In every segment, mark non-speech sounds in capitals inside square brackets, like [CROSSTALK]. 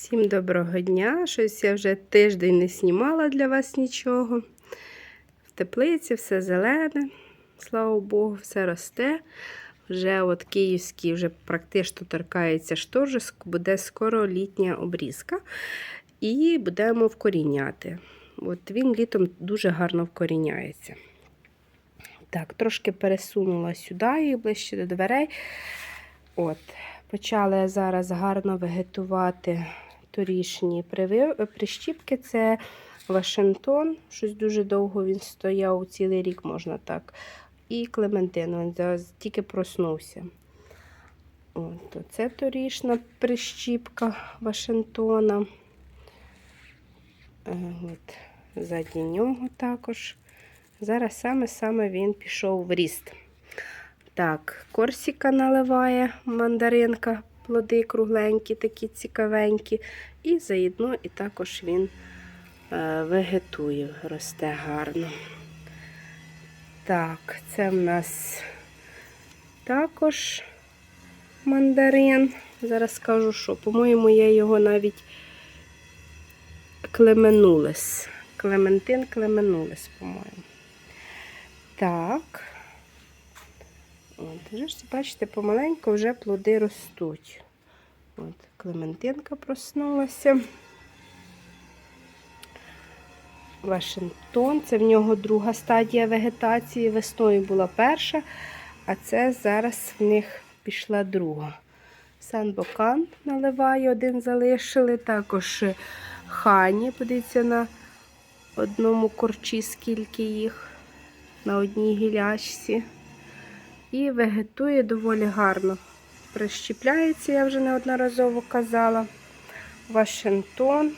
Всім доброго дня. Щось я вже тиждень не знімала для вас нічого. В теплиці все зелене, слава Богу, все росте. Вже от київський вже практично торкається шторжиск, буде скоро літня обрізка. І будемо вкоріняти. От він літом дуже гарно вкоріняється. Так, трошки пересунула сюди і ближче до дверей. От, Почали зараз гарно вегетувати торішні прищіпки. Це Вашингтон. Щось дуже довго він стояв, цілий рік можна так. І Клементин, він тільки проснувся. От, це торішна прищіпка Вашингтона. Е, От, ззаді нього також. Зараз саме-саме він пішов в ріст. Так, корсіка наливає мандаринка, плоди кругленькі, такі цікавенькі. І заєдно і також він е, вегетує, росте гарно. Так, це в нас також мандарин. Зараз скажу, що, по-моєму, я його навіть клеменулес. Клементин клеменулес, по-моєму. Так. От, вже ж, бачите, помаленьку вже плоди ростуть. От, Клементинка проснулася. Вашингтон, це в нього друга стадія вегетації. Весною була перша, а це зараз в них пішла друга. Сан-Бокан наливає, один залишили. Також хані, подивіться на одному корчі, скільки їх, на одній гілячці. І вегетує доволі гарно. Прищіпляється, я вже неодноразово казала. Вашингтон.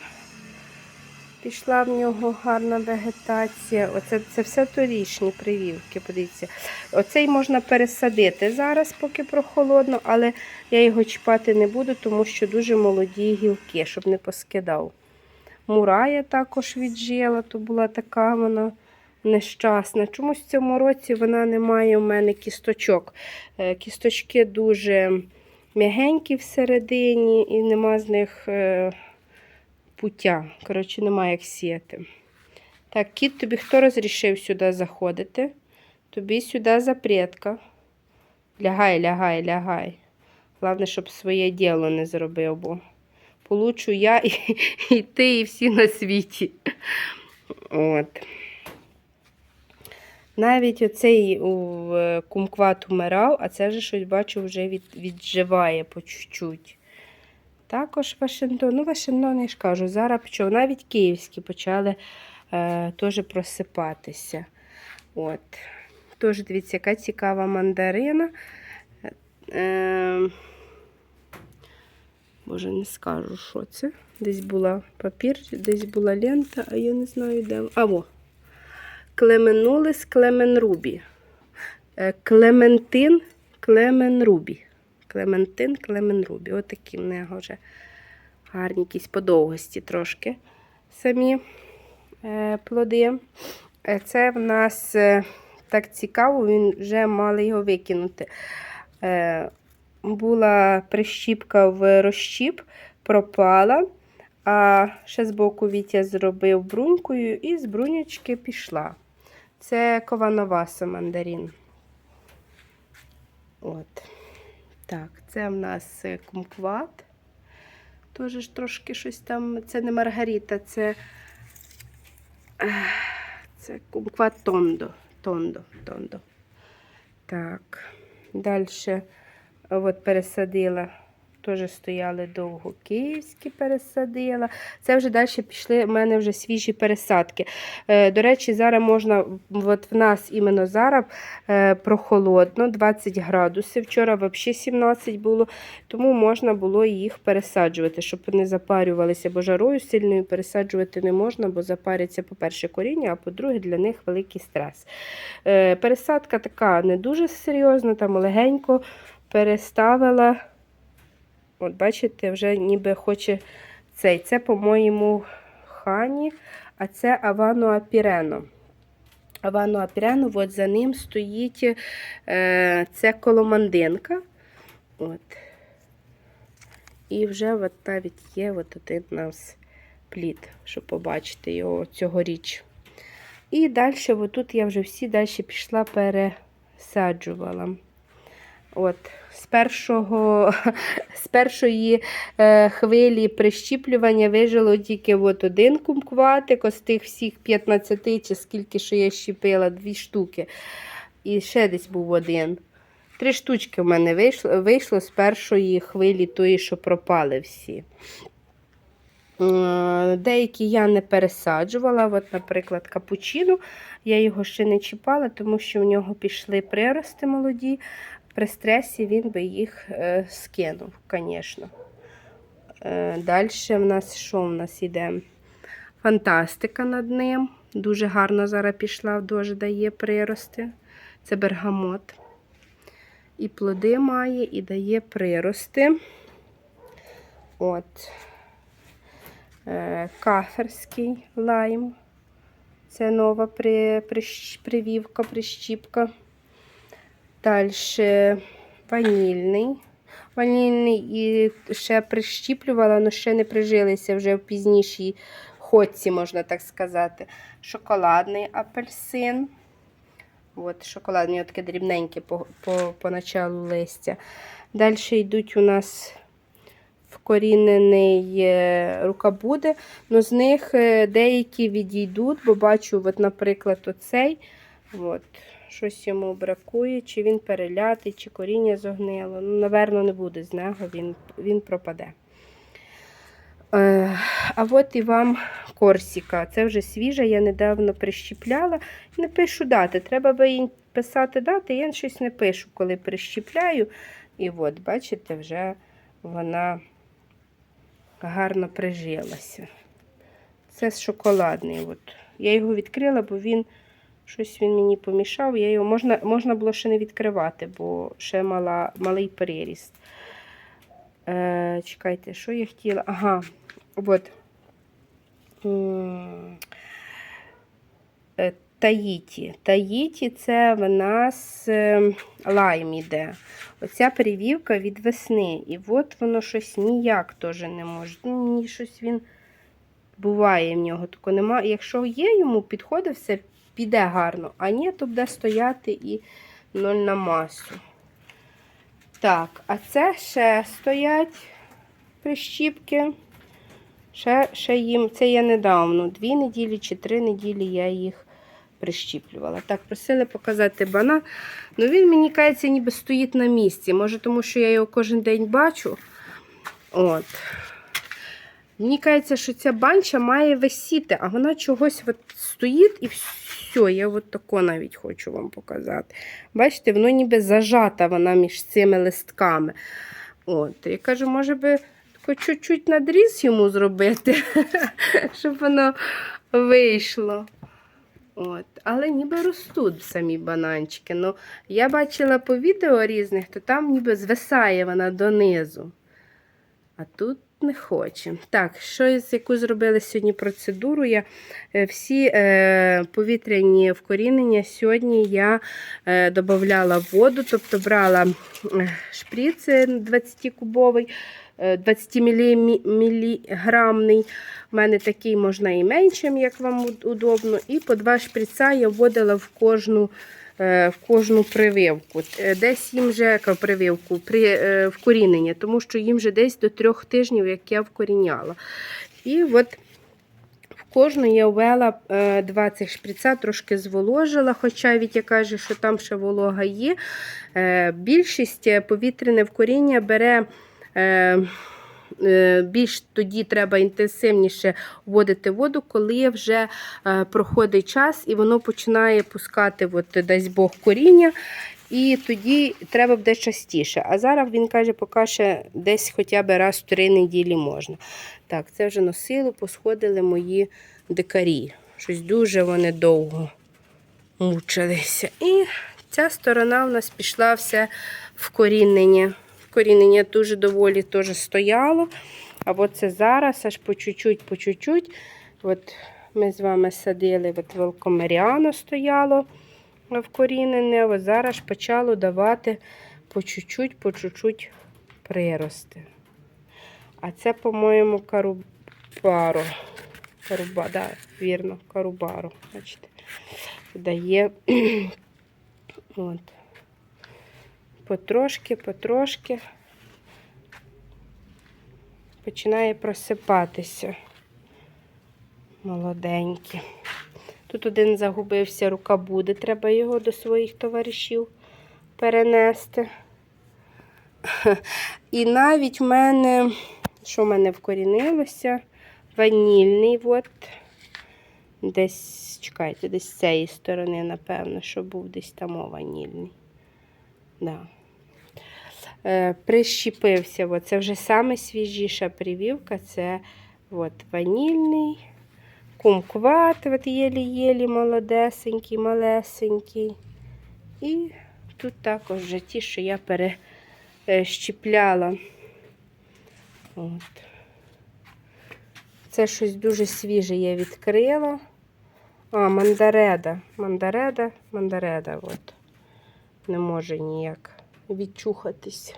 Пішла в нього гарна вегетація. Оце це все торішні привівки. Подивіться. Оцей можна пересадити зараз, поки прохолодно, але я його чіпати не буду, тому що дуже молоді гілки, щоб не поскидав. Мурая також віджила, то була така вона нещасна. Чомусь в цьому році вона не має у мене кісточок. Е, Кісточки дуже м'ягенькі всередині, і нема з них е, пуття. Коротше, немає як сіяти. Так, кіт, тобі хто розрішив сюди заходити? Тобі сюди запретка. Лягай, лягай, лягай. Головне, щоб своє діло не зробив, бо получу я і, [LAUGHS] і ти, і всі на світі. От. Навіть оцей у кумкват умирав, а це вже щось бачу, вже від, відживає по чуть-чуть. Також Вашингтон. Ну, Вашингтон, я ж кажу, зараз почав. Навіть київські почали е, теж просипатися. От. Тож, дивіться, яка цікава мандарина. Е, Боже, не скажу, що це. Десь була папір, десь була лента, а я не знаю, де. А, во. Клеменулис Клеменрубі. Е, Клементин Клеменрубі. Клементин Клеменрубі. Отакі в нього вже гарні якісь подовгості трошки самі е, плоди. Е, Це в нас так цікаво, він вже мали його викинути. Була прищіпка в розщіп, пропала. А ще збоку Вітя зробив брунькою і з брунячки пішла. Це ковановаса мандарин. От. Так, це в нас е, кумкват. Теж ж трошки щось там. Це не Маргарита, це, це кумкват тондо. Тондо, тондо. Так. Далі от пересадила. Теж стояли довго київські пересадила. Це вже далі пішли в мене вже свіжі пересадки. Е, До речі, зараз можна, от в нас іменно зараз е, прохолодно, 20 градусів. Вчора взагалі 17 було, тому можна було їх пересаджувати, щоб не запарювалися, бо жарою сильною пересаджувати не можна, бо запаряться, по-перше, коріння, а по-друге, для них великий стрес. Е, Пересадка така не дуже серйозна, там легенько переставила. От, бачите, вже ніби хоче цей. Це, по-моєму, хані, а це Авано Апірено. Авано Апірено, от за ним стоїть е, це коломандинка. От. І вже от навіть є от один у нас плід, щоб побачити його цьогоріч. І далі, отут я вже всі далі пішла пересаджувала. От, з, першого, [LAUGHS] з першої е, хвилі прищіплювання вижило тільки от один кумкватик, ось тих всіх 15 чи скільки що я щепила, дві штуки. І ще десь був один. Три штучки в мене вийшло, вийшло з першої хвилі тої, що пропали всі. Е, Деякі я не пересаджувала. От, наприклад, капучино. Я його ще не чіпала, тому що в нього пішли прирости молоді. При стресі він би їх е, скинув, звісно. Е, Далі в нас що в нас іде? Фантастика над ним. Дуже гарно зараз пішла, дуже дає прирости. Це бергамот. І плоди має, і дає прирости. От. Е, Каферський лайм. Це нова при, прищ- привівка, прищіпка. Далі ванільний. Ванільний і ще прищіплювала, але ще не прижилися вже в пізнішій ходці, можна так сказати. Шоколадний апельсин. От, шоколадні, таке дрібненьке по, по, по началу листя. Далі йдуть у нас вкорінений е, рукобуди, але з них е, деякі відійдуть, бо бачу, от, наприклад, оцей. От, щось йому бракує, чи він перелятий, чи коріння зогнило. Ну, Наверно, не буде з нього, він, він пропаде. Е, а от і вам Корсіка. Це вже свіжа, я недавно прищіпляла. Не пишу дати. Треба би їй писати дати, я щось не пишу, коли прищіпляю. І от, бачите, вже вона гарно прижилася. Це шоколадний. От. Я його відкрила, бо він щось він мені помішав. Я його можна, можна було ще не відкривати, бо ще мала, малий переріст. Е, чекайте, що я хотіла? Ага, от. Таїті. Таїті це в нас е, лайм іде. Оця привівка від весни. І от воно щось ніяк теж не може. Ну, мені щось він буває в нього. Тако нема. Якщо є йому, підходить все, піде гарно. А ні, то буде стояти і ноль на масу. Так, а це ще стоять прищіпки. Ще, ще їм, це я недавно, дві неділі чи три неділі я їх прищіплювала. Так, просили показати банан. Ну він, мені кажеться, ніби стоїть на місці. Може, тому що я його кожен день бачу. От. Мені кажеться, що ця банча має висіти, а вона чогось от стоїть і все. Я от тако навіть хочу вам показати. Бачите, воно ніби зажата вона між цими листками. От. Я кажу, може би чуть-чуть надріз йому зробити, [LAUGHS] щоб воно вийшло. От. Але ніби ростуть самі бананчики. Ну, я бачила по відео різних, то там ніби звисає вона донизу. А тут не хоче. Так, що яку зробили сьогодні процедуру? Я е, всі е, повітряні вкорінення сьогодні я е, додавала воду, тобто брала е, шприц 20-кубовий, е, 20 міліграмний. У мене такий можна і меншим, як вам удобно. І по два шприца я вводила в кожну. Е, В кожну прививку. Е, Десь їм вже прививку при е, вкорінення, тому що їм вже десь до трьох тижнів, як я вкоріняла. І от в кожну я ввела е, 20 шприца, трошки зволожила, хоча Вітя каже, що там ще волога є. Більшість повітряне вкоріння бере. Е, Більш тоді треба інтенсивніше вводити воду, коли вже е, проходить час і воно починає пускати, от, дасть Бог, коріння. І тоді треба буде частіше. А зараз він каже, поки ще десь хоча б раз в три неділі можна. Так, це вже носило, посходили мої дикарі. Щось дуже вони довго мучилися. І ця сторона в нас пішла все в корінення. Корінення дуже доволі теж стояло. А от це зараз аж по чуть-чуть, по чуть-чуть. От ми з вами садили, от велкомеріано стояло вкорінене. От зараз почало давати по чуть-чуть, по чуть-чуть прирости. А це, по-моєму, карубаро. Каруба, да, вірно, карубаро. Бачите, дає. [CLEARS THROAT] От. Потрошки, потрошки починає просипатися. Молоденький. Тут один загубився, рука буде, треба його до своїх товаришів перенести. І навіть в мене, що в мене вкорінилося, ванільний, от, десь, чекайте, десь з цієї сторони, напевно, що був десь там ванільний. Да. Е, прищепився, от, це вже саме свіжіша привівка, це от, ванільний, кумкват, от єлі-єлі молодесенький, малесенький. І тут також вже ті, що я перещіпляла. От. Це щось дуже свіже я відкрила. А, мандареда. Мандареда, мандареда. От. Не може ніяк відчухатись.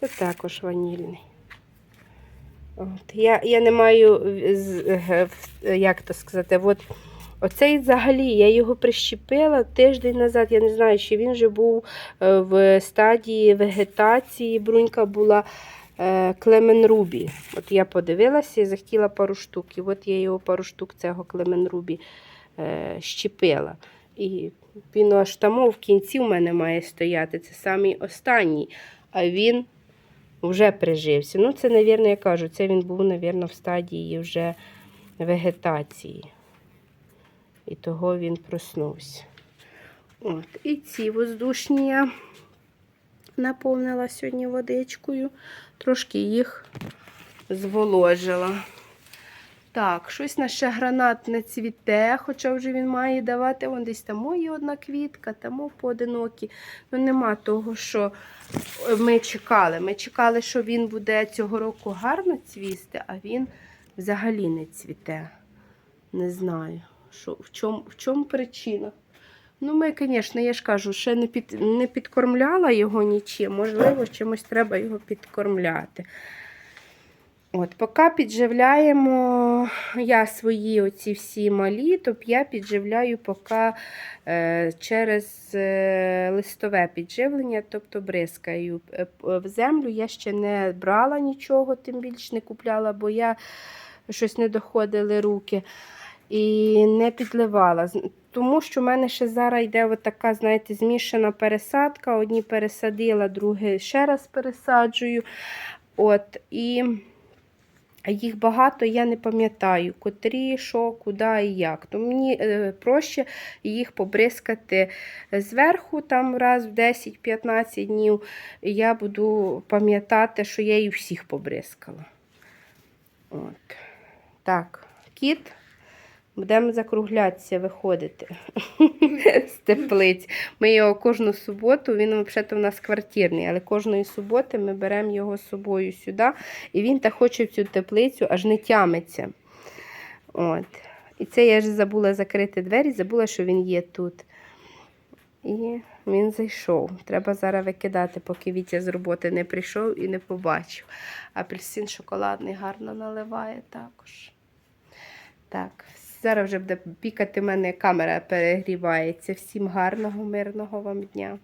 Це також ванільний. От. Я, я не маю, е, як то сказати, от Оцей взагалі я його прищепила тиждень назад. Я не знаю, чи він вже був е, в стадії вегетації. Брунька була е, Клемен Рубі. От я подивилася і захотіла пару штук. І от я його пару штук цього Клемен Рубі щепила. І він аж тому в кінці в мене має стояти. Це самий останній. А він вже прижився. Ну, це, навірно, я кажу, це він був, навірно, в стадії вже вегетації. І того він проснувся. От. І ці воздушні я наповнила сьогодні водичкою, трошки їх зволожила. Так, щось на ще гранат не цвіте, хоча вже він має давати. Вон десь там є одна квітка, там поодинокі. Ну нема того, що ми чекали. Ми чекали, що він буде цього року гарно цвісти, а він взагалі не цвіте. Не знаю, що, в, чому, в чому причина. Ну, ми, звісно, я ж кажу, ще не, під, не підкормляла його нічим. Можливо, чимось треба його підкормляти. От, поки підживляємо я свої оці всі малі, то я підживляю поки е, через е, листове підживлення, тобто бризкаю. Е, В землю я ще не брала нічого, тим більше не купляла, бо я щось не доходили руки і не підливала. Тому що в мене ще зараз йде така, знаєте, змішана пересадка. Одні пересадила, другі ще раз пересаджую. От, і їх багато, я не пам'ятаю, котрі, що, куди і як. То мені е, проще їх побризкати зверху, там раз в 10-15 днів. Я буду пам'ятати, що я їх всіх побризкала. От. Так, кіт. Будемо закруглятися, виходити [LAUGHS] з теплиць. Ми його кожну суботу, він взагалі у нас квартирний, але кожної суботи ми беремо його з собою сюди, і він так хоче в цю теплицю, аж не тямиться. От. І це я ж забула закрити двері, забула, що він є тут. І він зайшов. Треба зараз викидати, поки Вітя з роботи не прийшов і не побачив. Апельсин шоколадний гарно наливає також. Так, зараз вже буде пікати мене камера перегрівається. Всім гарного, мирного вам дня.